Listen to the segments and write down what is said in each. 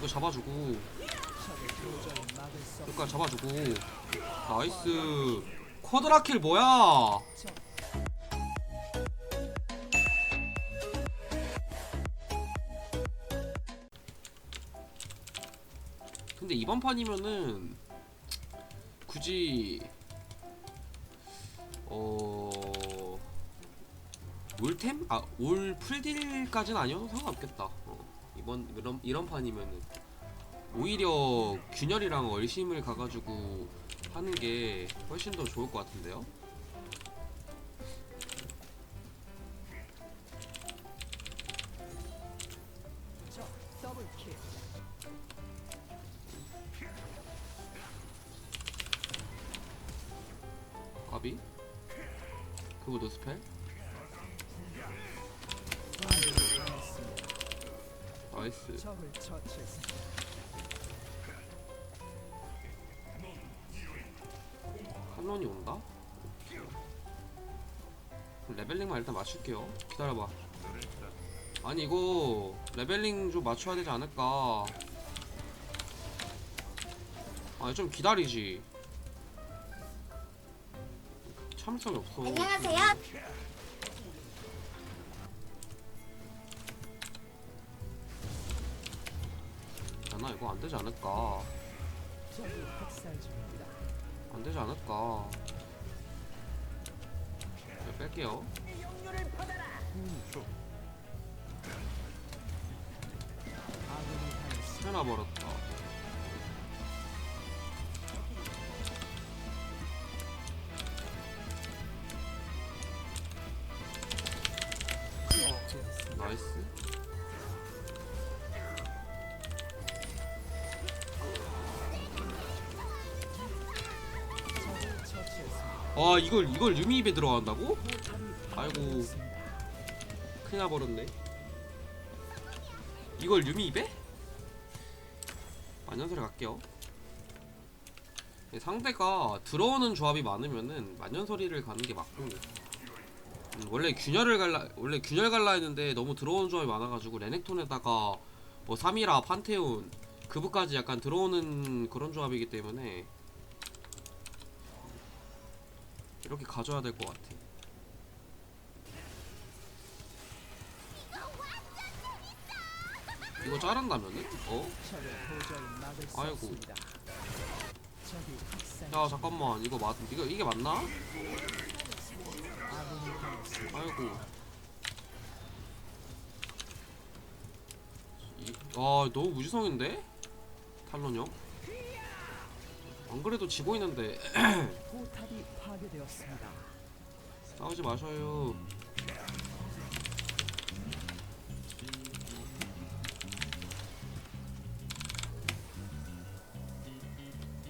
이거 잡아주고 여기까지 잡아주고 나이스 쿼드라킬 뭐야 근데 이번 판이면은 굳이 어 올템? 아, 올 풀딜까지는 아니어도 상관없겠다. 어, 이번 이런 이런 판이면은 오히려 균열이랑 얼심을 가가지고 하는 게 훨씬 더 좋을 것 같은데요. 까비? 그거 노스펠? 나이스. 한론이 온다? 레벨링만 일단 맞출게요 기다려봐 아니 이거 레벨링 좀 맞춰야 되지 않을까 아니 좀 기다리지 참을성이 없어 안녕하세요. 야나 이거 안 되지 않을까. 안 되지 않을까 네, 뺄게요 아군이 당했습니다. 하나 버렸다 아 이걸 이걸 유미 입에 들어간다고? 아이고. 큰일 나버렸네 이걸 유미 입에? 만년설에 갈게요 네, 상대가 들어오는 조합이 많으면은 만년설이를 가는 게 맞고 음, 원래 균열을 갈라 원래 균열 갈라 했는데 너무 들어오는 조합이 많아가지고 레넥톤에다가 뭐 3이라 판테온 그부까지 약간 들어오는 그런 조합이기 때문에 이렇게 가져야 될 것 같아 이거 자른다면은? 어? 아이고. 야 잠깐만 이거 맞 이거 이게 맞나? 아이고 이, 아 너무 무지성인데? 탈론 형? 안 그래도 지고 있는데 포탑이 파괴되었습니다. 싸우지 마셔요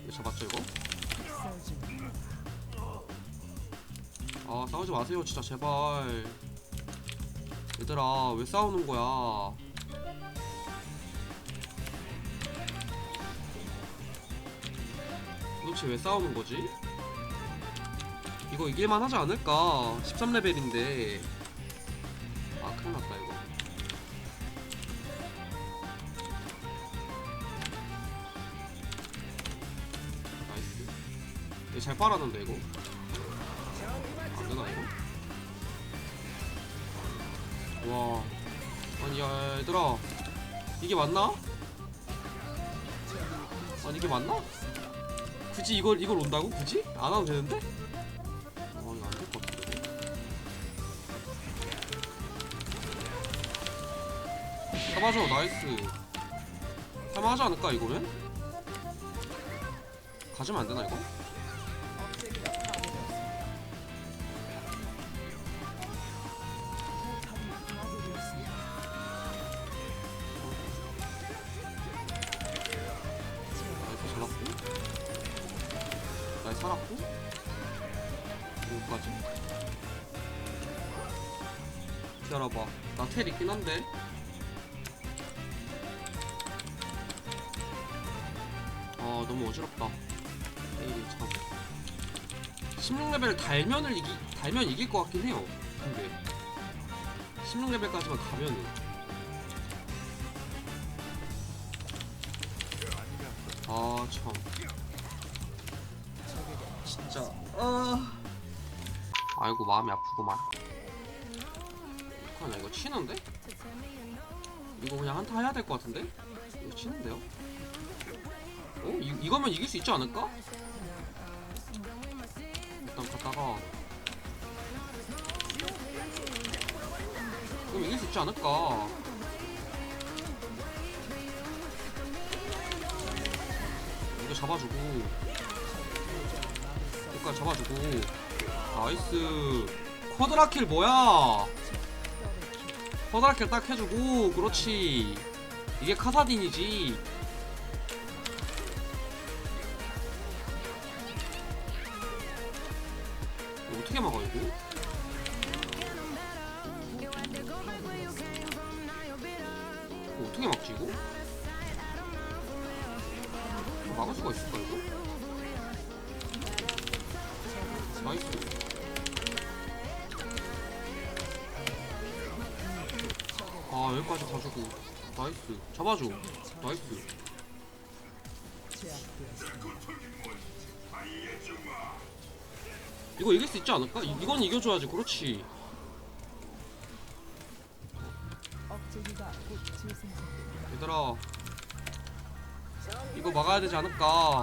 이거 잡았죠 이거? 아 싸우지 마세요 진짜 제발 얘들아 왜 싸우는 거야 도대체 왜 싸우는 거지? 이거 이길만 하지 않을까 13레벨인데 아 큰일 났다 이거 나이스 얘잘 빨았는데 이거 안 되나 이거? 와 아니 야 얘들아 이게 맞나? 아니 이게 맞나? 굳이 이걸 이걸 온다고? 굳이? 안 와도 되는데? 어 이거 안될 것 같은데 잡아줘 나이스 할만하지 않을까 이거는? 가지면 안 되나 이거? 여기까지. 기다려봐. 나 텔 있긴 한데. 아 너무 어지럽다. 에이 참. 16레벨 달면을 이기 달면 이길 것 같긴 해요. 근데. 16레벨까지만 가면은. 아참. 진짜. 아 아이고 마음이 아프구만 어떡하냐 이거 치는데? 이거 그냥 한타 해야 될 것 같은데? 이거 치는데요? 어? 이, 이거면 이길 수 있지 않을까? 일단 갔다가 그럼 이길 수 있지 않을까? 이거 잡아주고 여기까지 잡아주고 나이스. 쿼드라킬 뭐야? 쿼드라킬 딱 해주고 그렇지. 이게 카사딘이지. 이거 어떻게 막아 이거? 어떻게 막지 이거? 막을 수가 있을까 이 아 여기까지 가지고 나이스 잡아줘 나이스. 이거 이길 수 있지 않을까? 이, 이건 이겨줘야지 그렇지. 얘들아 이거 막아야 되지 않을까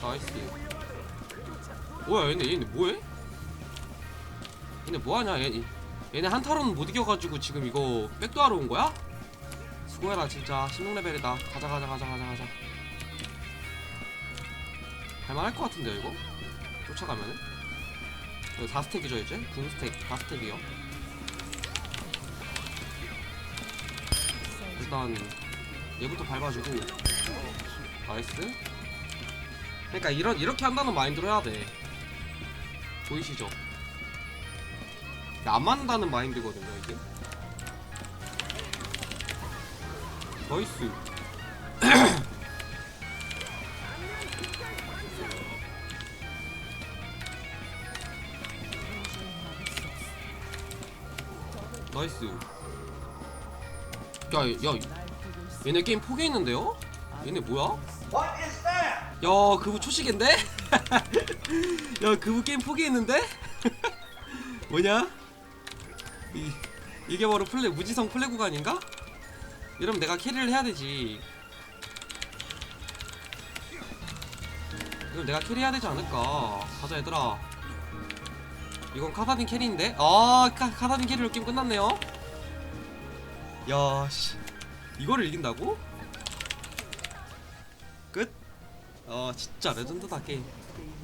나이스 뭐야 얘네 얘네 뭐해? 얘네 뭐하냐 얘, 얘네 한타로는 못 이겨가지고 지금 이거 백도하러 온 거야? 수고해라 진짜 16레벨이다 가자 가자 가자 가자 가자 할만할 것 같은데요 이거? 쫓아가면은 이거 4스택이죠 이제? 9스택 4스택이요 일단 얘부터 밟아주고 나이스 그러니까 이런 이렇게 한다는 마인드로 해야 돼. 보이시죠? 안 맞는다는 마인드거든요 이게. 나이스. 나이스. 야, 야. 얘네 게임 포기했는데요? 얘네 뭐야? 야 그부 초식인데? 야 그부 게임 포기했는데? 뭐냐? 이, 이게 바로 플레 무지성 플레 구간인가? 이러면 내가 캐리를 해야 되지 이럼 내가 캐리해야 되지 않을까 가자 얘들아 이건 카사딘 캐리인데? 아 카, 카사딘 캐리로 게임 끝났네요 야씨 이거를 이긴다고? 어 진짜 레전드다 게임